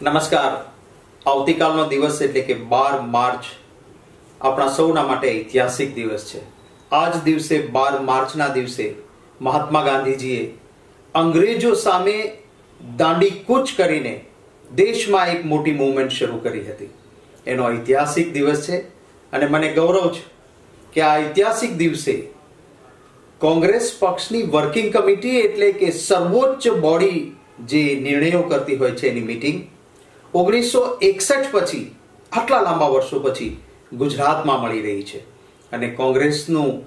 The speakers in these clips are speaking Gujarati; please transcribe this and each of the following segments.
નમસ્કાર. આવતીકાલનો દિવસ એટલે કે બાર માર્ચ આપણા સૌના માટે ઐતિહાસિક દિવસ છે. આ જ દિવસે બાર માર્ચના દિવસે મહાત્મા ગાંધીજીએ અંગ્રેજો સામે દાંડી કૂચ કરીને દેશમાં એક મોટી મૂવમેન્ટ શરૂ કરી હતી. એનો ઐતિહાસિક દિવસ છે અને મને ગૌરવ છે કે આ ઐતિહાસિક દિવસે કોંગ્રેસ પક્ષની વર્કિંગ કમિટી એટલે કે સર્વોચ્ચ બોડી જે નિર્ણયો કરતી હોય છે એની મીટિંગ ઓગણીસો એકસઠ પછી, આટલા લાંબા વર્ષો પછી ગુજરાતમાં મળી રહી છે. અને કોંગ્રેસનું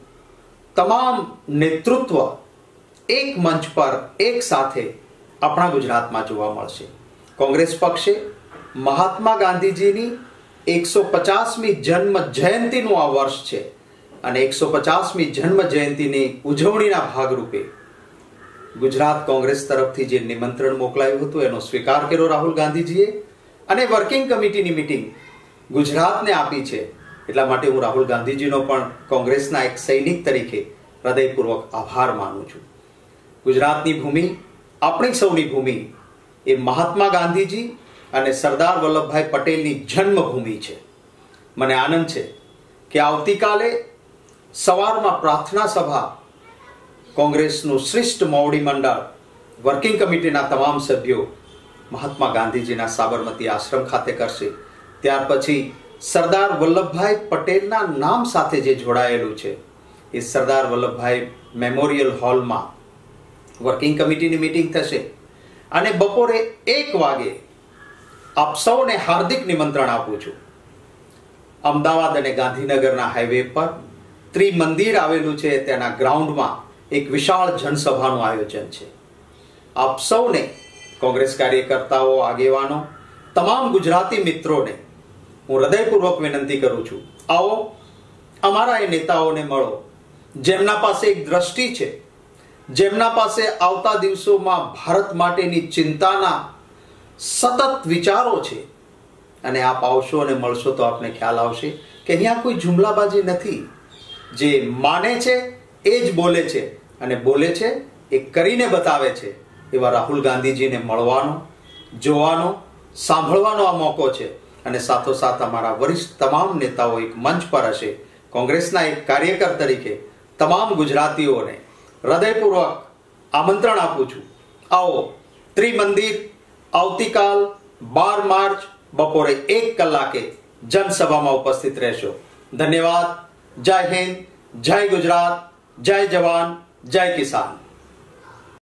તમામ નેતૃત્વ એક મંચ પર એક સાથે આપણા ગુજરાતમાં જોવા મળશે. કોંગ્રેસ પક્ષે મહાત્મા ગાંધીજીની એકસો પચાસમી જન્મ જયંતિનું આ વર્ષ છે અને એકસો પચાસમી જન્મ જયંતિની ઉજવણીના ભાગરૂપે ગુજરાત કોંગ્રેસ તરફથી જે નિમંત્રણ મોકલાયું હતું, એનો સ્વીકાર કર્યો રાહુલ ગાંધીજીએ. અને વર્કિંગ કમિટીની મિટિંગ ગુજરાતને આપી છે. એટલા માટે હું રાહુલ ગાંધીજીનો પણ કોંગ્રેસના એક સૈનિક તરીકે હૃદયપૂર્વક આભાર માનું છું. ગુજરાતની ભૂમિ, આપણી સૌની ભૂમિ એ મહાત્મા ગાંધીજી અને સરદાર વલ્લભભાઈ પટેલની જન્મભૂમિ છે. મને આનંદ છે કે આવતીકાલે સવારમાં પ્રાર્થના સભા કોંગ્રેસનું શ્રેષ્ઠ મોવડી મંડળ વર્કિંગ કમિટીના તમામ સભ્યો મહાત્મા ગાંધીજીના સાબરમતી આશ્રમ ખાતે કરશે. ત્યાર પછી સરદાર વલ્લભભાઈ પટેલના નામ સાથે જે જોડાયેલું છે, એ સરદાર વલ્લભભાઈ મેમોરિયલ હોલમાં વર્કિંગ કમિટીની મીટિંગ થશે. અને બપોરે એક વાગે આપ સૌને હાર્દિક નિમંત્રણ આપું છું. અમદાવાદ અને ગાંધીનગરના હાઈવે પર ત્રિમંદિર આવેલું છે, તેના ગ્રાઉન્ડમાં એક વિશાળ જનસભાનું આયોજન છે. આપ સૌને કોંગ્રેસ કાર્યકર્તાઓ, આગેવાનો, તમામ ગુજરાતી મિત્રોને હું હૃદયપૂર્વક વિનંતી કરું છું. આવો, અમારા એ નેતાઓને મળો, જેમના પાસે એક દ્રષ્ટિ છે, જેમના પાસે આવતા દિવસોમાં ભારત માટેની ચિંતાના સતત વિચારો છે, અને આપ આવશો અને મળશો તો આપને ખ્યાલ આવશે કે અહીંયા કોઈ જુમલાબાજી નથી. જે માને છે, એ જ બોલે છે, અને બોલે છે, એ કરીને બતાવે છે. એવા રાહુલ ગાંધીજીને મળવાનો, જોવાનો, સાંભળવાનો આ મોકો છે. અને સાથોસાથ અમારા વરિષ્ઠ તમામ નેતાઓ એક મંચ પર હશે. કોંગ્રેસના એક કાર્યકર તરીકે તમામ ગુજરાતીઓને હૃદયપૂર્વક આમંત્રણ આપું છું. આવો, ત્રિમંદિર આવતીકાલ બાર માર્ચ બપોરે એક કલાકે જનસભામાં ઉપસ્થિત રહેશો. ધન્યવાદ. જય હિન્દ. જય ગુજરાત. જય જવાન. જય કિસાન.